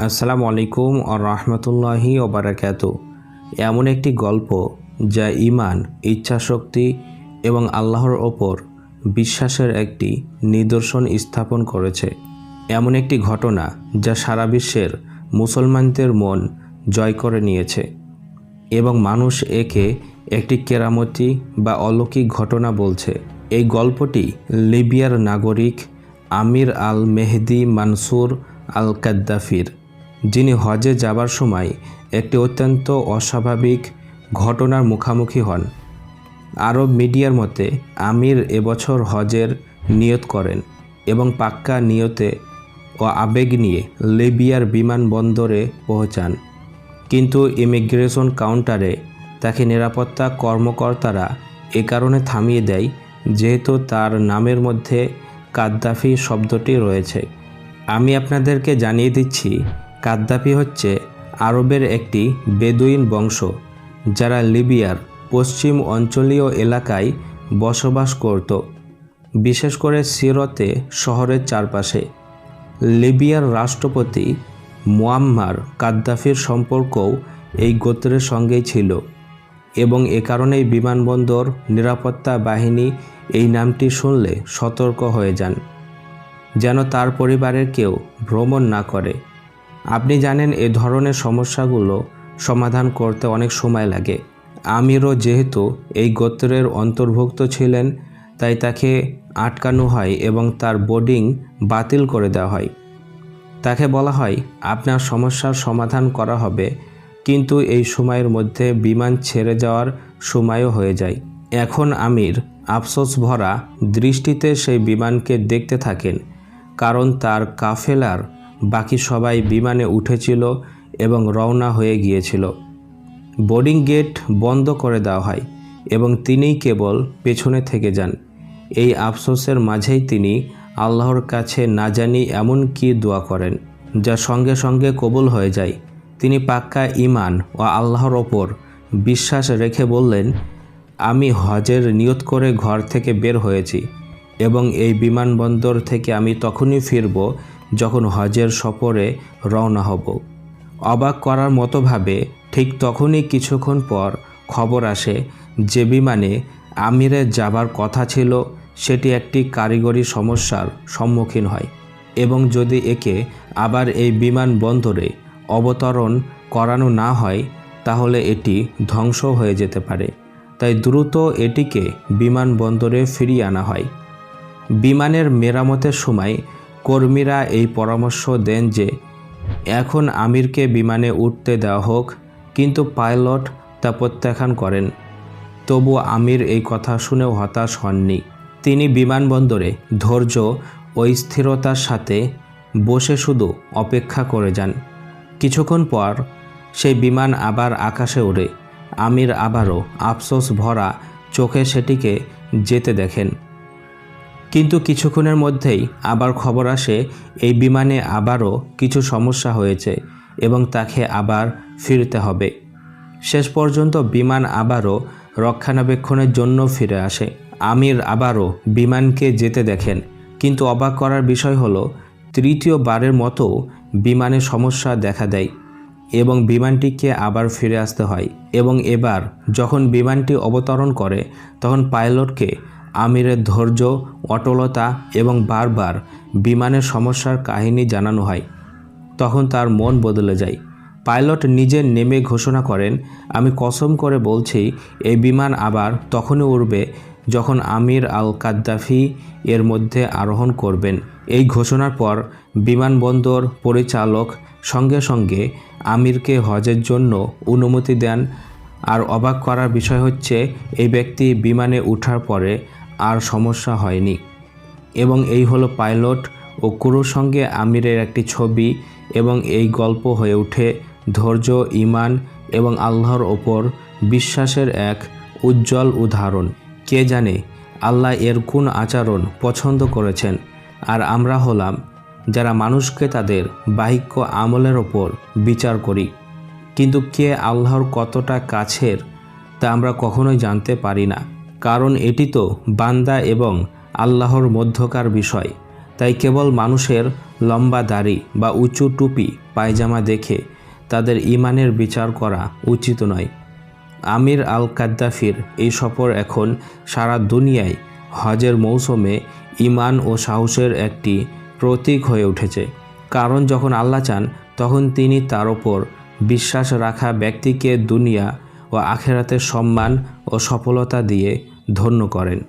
আসসালামু আলাইকুম ও রহমতুল্লাহি ওবরাকাত এমন একটি গল্প যা ইমান ইচ্ছাশক্তি এবং আল্লাহর ওপর বিশ্বাসের একটি নিদর্শন স্থাপন করেছে। এমন একটি ঘটনা যা সারা বিশ্বের মুসলমানদের মন জয় করে নিয়েছে এবং মানুষ একে একটি কেরামতি বা অলৌকিক ঘটনা বলছে। এই গল্পটি লিবিয়ার নাগরিক আমির আল মেহদি মানসুর আল কাদ্দাফির যিনি হজে যাবার সময় একটি অত্যন্ত অস্বাভাবিক ঘটনার মুখোমুখি হন। আরব মিডিয়ার মতে, আমির এবছর হজের নিয়ত করেন এবং পাক্কা নিয়তে ও আবেগ নিয়ে লিবিয়ার বিমানবন্দরে পৌঁছান। কিন্তু ইমিগ্রেশন কাউন্টারে তাকে নিরাপত্তা কর্মকর্তারা এ কারণে থামিয়ে দেয়, যেহেতু তার নামের মধ্যে কাদ্দাফি শব্দটি রয়েছে। আমি আপনাদেরকে জানিয়ে দিচ্ছি কাদ্দাফি হচ্ছে আরবের একটি বেদুইন বংশ, যারা লিবিয়ার পশ্চিম অঞ্চলীয় এলাকায় বসবাস করত, বিশেষ করে সিরতে শহরের চারপাশে। লিবিয়ার রাষ্ট্রপতি মুয়াম্মার কাদ্দাফির সম্পর্কও এই গোত্রের সঙ্গেই ছিল এবং এ কারণেই বিমানবন্দর, নিরাপত্তা বাহিনী এই নামটি শুনলে সতর্ক হয়ে যান, যেন তার পরিবারের কেউ ভ্রমণ না করে। আপনি জানেন এ ধরনের সমস্যাগুলো সমাধান করতে অনেক সময় লাগে। আমিরও যেহেতু এই গোত্রের অন্তর্ভুক্ত ছিলেন, তাই তাকে আটকানো হয় এবং তার বোর্ডিং বাতিল করে দেওয়া হয়। তাকে বলা হয়, আপনার সমস্যার সমাধান করা হবে, কিন্তু এই সময়ের মধ্যে বিমান ছেড়ে যাওয়ার সময়ও হয়ে যায়। এখন আমির আফসোস ভরা দৃষ্টিতে সেই বিমানকে দেখতে থাকেন, কারণ তার কাফেলার বাকি সবাই বিমানে উঠেছিল এবং রওনা হয়ে গিয়েছিল। বোর্ডিং গেট বন্ধ করে দেওয়া হয় এবং তিনিই কেবল পেছনে থেকে যান। এই আফসোসের মাঝেই তিনি আল্লাহর কাছে না জানি এমন কি দোয়া করেন, যা সঙ্গে সঙ্গে কবুল হয়ে যায়। তিনি পাক্কা ইমান ও আল্লাহর ওপর বিশ্বাস রেখে বললেন, আমি হজের নিয়ত করে ঘর থেকে বের হয়েছি এবং এই বিমানবন্দর থেকে আমি তখনই ফিরব যখন হজের সফরে রওনা হব। অবাক করার মতোভাবে ঠিক তখনই কিছুক্ষণ পর খবর আসে যে বিমানে আমিরের যাবার কথা ছিল, সেটি একটি কারিগরি সমস্যার সম্মুখীন হয় এবং যদি একে আবার এই বিমানবন্দরে অবতরণ করানো না হয়, তাহলে এটি ধ্বংস হয়ে যেতে পারে। তাই দ্রুত এটিকে বিমানবন্দরে ফিরিয়ে আনা হয়। বিমানের মেরামতের সময় কর্মীরা এই পরামর্শ দেন যে, এখন আমিরকে বিমানে উঠতে দেওয়া হোক, কিন্তু পাইলট তা প্রত্যাখ্যান করেন। তবু আমির এই কথা শুনেও হতাশ হননি। তিনি বিমানবন্দরে ধৈর্য ও স্থিরতার সাথে বসে শুধু অপেক্ষা করে যান। কিছুক্ষণ পর সেই বিমান আবার আকাশে ওড়ে। আমির আবারও আফসোস ভরা চোখে সেটিকে যেতে দেখেন। কিন্তু কিছুক্ষণের মধ্যেই আবার খবর আসে, এই বিমানে আবারও কিছু সমস্যা হয়েছে এবং তাকে আবার ফিরতে হবে। শেষ পর্যন্ত বিমান আবারও রক্ষণাবেক্ষণের জন্য ফিরে আসে। আমির আবারও বিমানকে যেতে দেখেন, কিন্তু অবাক করার বিষয় হলো, তৃতীয়বারের মতো বিমানে সমস্যা দেখা দেয় এবং বিমানটিকে আবার ফিরে আসতে হয় এবং এবার যখন বিমানটি অবতরণ করে, তখন পাইলটকে আমিরের ধৈর্য, অটলতা এবং বারবার বিমানের সমস্যার কাহিনী জানানো হয়। তখন তার মন বদলে যায়। পাইলট নিজে নেমে ঘোষণা করেন, আমি কসম করে বলছি, এই বিমান আবার তখনই উড়বে যখন আমির আল কাদ্দাফি এর মধ্যে আরোহণ করবেন। এই ঘোষণার পর বিমানবন্দর পরিচালক সঙ্গে সঙ্গে আমিরকে হজের জন্য অনুমতি দেন। আর অবাক করার বিষয় হচ্ছে, এই ব্যক্তি বিমানে ওঠার পরে আর সমস্যা হয়নি। এবং এই হলো পাইলট ও কুরুর সঙ্গে আমিরের একটি ছবি এবং এই গল্প হয়ে ওঠে ধৈর্য ইমান এবং আল্লাহর ওপর বিশ্বাসের এক উজ্জ্বল উদাহরণ। কে জানে, আল্লাহ এর কোন আচরণ পছন্দ করেছেন? আর আমরা হলাম যারা মানুষকে তাদের বাহিক্য আমলের ওপর বিচার করি। কিন্তু কে আল্লাহর কতটা কাছের তা আমরা কখনোই জানতে পারি না। কারণ এটি তো বান্দা এবং আল্লাহর মধ্যকার বিষয়। তাই কেবল মানুষের লম্বা দাড়ি বা উঁচু টুপি, পায়জামা দেখে তাদের ইমানের বিচার করা উচিত নয়। আমির আল কাদ্দাফির এই সফর এখন সারা দুনিয়ায় হজের মৌসুমে ইমান ও সাহসের একটি প্রতীক হয়ে উঠেছে। কারণ যখন আল্লাহ চান, তখন তিনি তার ওপর বিশ্বাস রাখা ব্যক্তিকে দুনিয়া ও আখেরাতের সম্মান ও সফলতা দিয়ে ধন্য করেন।